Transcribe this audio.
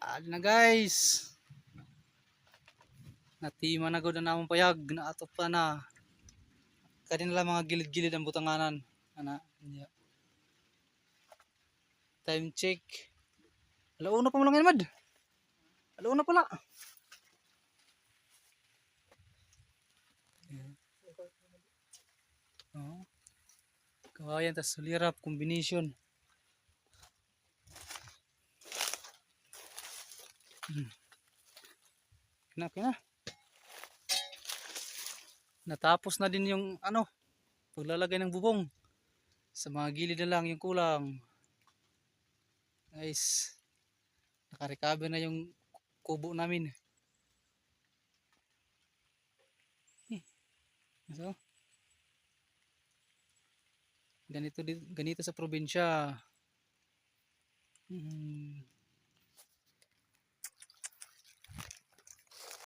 Ali na guys. Natima na gud na namong payag na atop pa na. Kanina lang mga gilid-gilid ang butanganan. Ana, niya. Time check. Alauna pa mo lang yan, Mad. Alauna pala. Ayan. Oo. Kawayan tas sulirap combination. Kina, kina. Natapos na din yung ano, paglalagay ng bubong. Sa mga gilid na lang yung kulang. Guys, nakarecover na yung kubo namin. Eh, So, ganito ganito sa probinsya. Hmm.